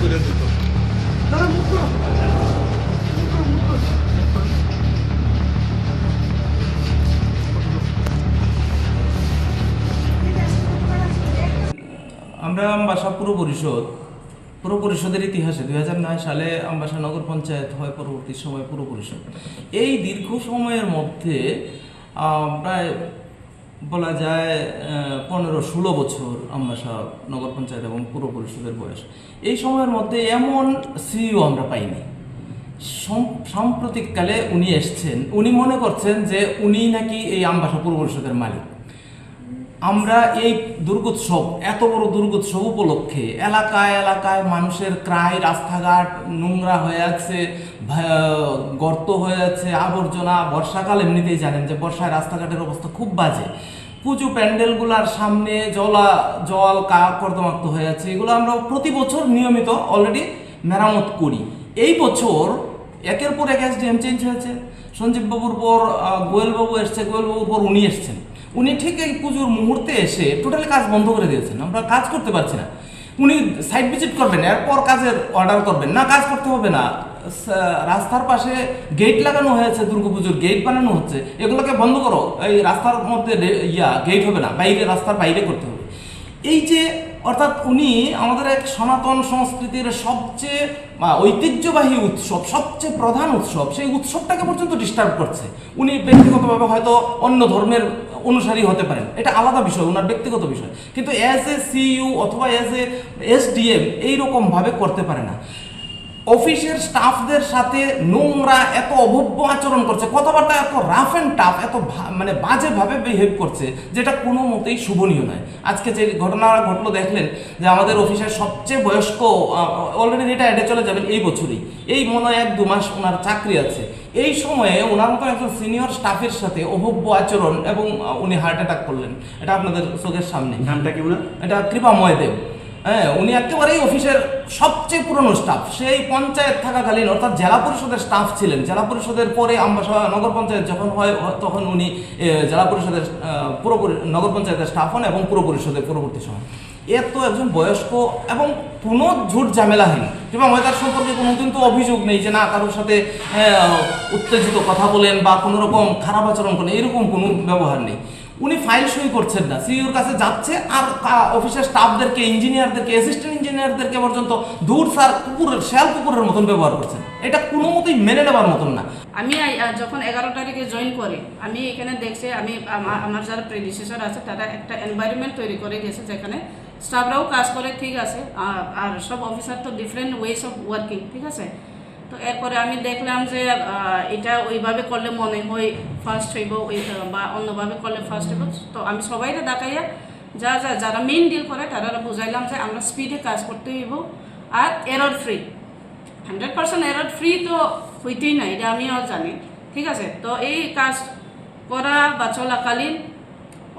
করে দিত। আমরা আমবাসা পুর পরিষদ, পুর পরিষদের ইতিহাসে দুই নয় সালে আমবাসা নগর পঞ্চায়েত হয় পরবর্তী সময় পুর পরিষদ। এই দীর্ঘ সময়ের মধ্যে প্রায় বলা যায় পনেরো ষোলো বছর আমরা সব নগর পঞ্চায়েত এবং পুর পরিষদের বয়স। এই সময়ের মধ্যে এমন সিইও আমরা পাইনি। সাম্প্রতিককালে উনি এসছেন, উনি মনে করছেন যে উনি নাকি এই আমবাসা পূর্ব পরিষদের মালিক। আমরা এই দুর্গোৎসব, এত বড় দুর্গোৎসব উপলক্ষে এলাকায় এলাকায় মানুষের ক্রায় রাস্তাঘাট নোংরা হয়ে আছে গর্ত হয়ে আছে, আবর্জনা, বর্ষাকাল এমনিতেই জানেন যে বর্ষায় রাস্তাঘাটের অবস্থা খুব বাজে। পুজো প্যান্ডেলগুলার সামনে জলা, জল কা কর্দমাক্ত হয়ে আছে, এগুলো আমরা প্রতি বছর নিয়মিত অলরেডি মেরামত করি। এই বছর একের পর এক এসডিএম চেঞ্জ হয়েছে। সঞ্জীব বাবুর পর গোয়েলবাবু গোয়েল বাবু এসছে গোয়েল বাবুর পর উনি এসছেন। উনি ঠিক এই পুজোর মুহূর্তে এসে টোটালি কাজ বন্ধ করে দিয়েছেন। আমরা কাজ করতে পারছি না। উনি সাইট ভিজিট করবেন, এরপর কাজের অর্ডার করবেন। না, কাজ করতে হবে না। রাস্তার পাশে গেট লাগানো হয়েছে দুর্গাপুজোর গেট বানানো হচ্ছে। এগুলোকে বন্ধ করো। এই রাস্তার মধ্যে ইয়া গেট হবে না। বাইরে, রাস্তার বাইরে করতে হবে। এই যে অর্থাৎ উনি আমাদের এক সনাতন সংস্কৃতির সবচেয়ে ঐতিহ্যবাহী উৎসব, সবচেয়ে প্রধান উৎসব, সেই উৎসবটাকে পর্যন্ত ডিস্টার্ব করছে। উনি ব্যক্তিগতভাবে হয়তো অন্য ধর্মের অনুসারী হতে পারেন। এটা আলাদা বিষয় ওনার ব্যক্তিগত বিষয়। কিন্তু অ্যাজ এ সিইউ অথবা অ্যাজ এ এস এসডিএম এইরকমভাবে করতে পারে না। অফিসের স্টাফদের সাথে নোংরা এত অভব্য আচরণ করছে কথাবার্তা এত রাফ অ্যান্ড টাফ এত মানে বাজেভাবে বিহেভ করছে যেটা কোনো মতেই শুভনীয় নয়। আজকে যে ঘটনা ঘটলো দেখলেন যে আমাদের অফিসের সবচেয়ে বয়স্ক অলরেডি রিটায়ার্ডে চলে যাবেন এই বছরই। এই মনে হয় এক দু মাস ওনার চাকরি আছে। এই সময়ে ওনার মতো একজন সিনিয়র স্টাফের সাথে অভব্য আচরণ এবং উনি হার্ট অ্যাটাক করলেন। এটা আপনাদের চোখের সামনে। নামটা কি এটা কৃপাময় দেব। হ্যাঁ উনি একেবারেই অফিসের সবচেয়ে পুরনো স্টাফ সেই পঞ্চায়েত থাকাকালীন অর্থাৎ জেলা পরিষদের স্টাফ ছিলেন। জেলা পরিষদের পরে আমবাসা নগর পঞ্চায়েত যখন হয় তখন উনি জেলা পরিষদের আহ, পুরো নগর পঞ্চায়েতের স্টাফ হন এবং পুরো পরিষদের পরবর্তী সময়। এর তো একজন বয়স্ক এবং কোনো ঝুট ঝামেলাহীন। কিংবা ময়দার সম্পর্কে কোনো কিন্তু অভিযোগ নেই যে না কারোর সাথে উত্তেজিত কথা বলেন বা কোনো রকম খারাপ আচরণ করেন এরকম কোনো ব্যবহার নেই। উনি ফাইল সই করছেন না। সিইওর কাছে যাচ্ছে আর অফিসের স্টাফদেরকে ইঞ্জিনিয়ারদেরকে অ্যাসিস্ট্যান্ট ইঞ্জিনিয়ারদেরকে পর্যন্ত দূর সার কুকুরের শেয়াল কুকুরের মতন ব্যবহার করছেন। এটা কোনো মতেই মেনে নেবার মতন না। আমি যখন এগারো তারিখে জয়েন করি, আমি এখানে দেখছি, আমি আমার যারা প্রেডিসেসর আছে, তারা একটা এনভায়রনমেন্ট তৈরি করে গেছে যেখানে স্টাফরাও কাজ করে, ঠিক আছে আর সব অফিসার তো ডিফারেন্ট ওয়েস অফ ওয়ার্কিং ঠিক আছে? তো এরপরে আমি দেখলাম যে এটা ওইভাবে করলে মনে হয় ফার্স্ট হইব বা অন্যভাবে করলে ফার্স্ট হইব, তো আমি সবাইকে দেখাইয়া যা যা, যারা মেইন ডিল করে, তারা বুঝাইলাম যে আমরা স্পিডে কাজ করতে হইব আর error free hundred percent error free তো হইতেই না এটা আমিও জানি। ঠিক আছে? তো এই কাজ করা বা চলাকালীন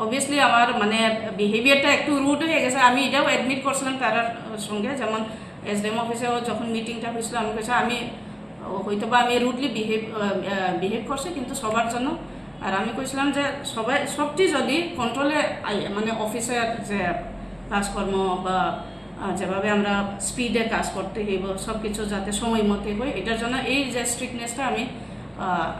অবভিয়াসলি আমার মানে বিহেভিয়ারটা একটু রুড হয়ে গেছে। আমি এটাও অ্যাডমিট করছিলাম তার সঙ্গে, যেমন এসডিএম অফিসেও যখন মিটিংটা হয়েছিল, আমি কেছে আমি হয়তো বা আমি রুডলি বিহেভ বিহেভ করছি, কিন্তু সবার জন্য আর আমি কইছিলাম যে সবাই সবটি যদি কন্ট্রোলে মানে অফিসের যে কাজকর্ম বা যেভাবে আমরা স্পিডে কাজ করতে হইব সব কিছু যাতে সময় মতে হয় এটার জন্য এই যে স্ট্রিক্টনেসটা আমি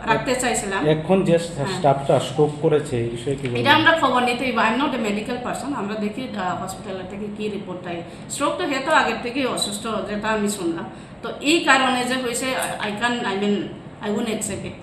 রাখতে চাইছিলাম। এখন যে হ্যাঁ। স্টাফটা স্ট্রোক করেছে এই বিষয়ে কি এটা আমরা খবর নিতে হইব। I am not a medical person আমরা দেখি হসপিটালের থেকে কি রিপোর্ট আই স্ট্রোক তো হেতো আগের থেকেই অসুস্থ যেটা আমি শুনলাম। তো এই কারণে যে হয়েছে I can I mean I accept it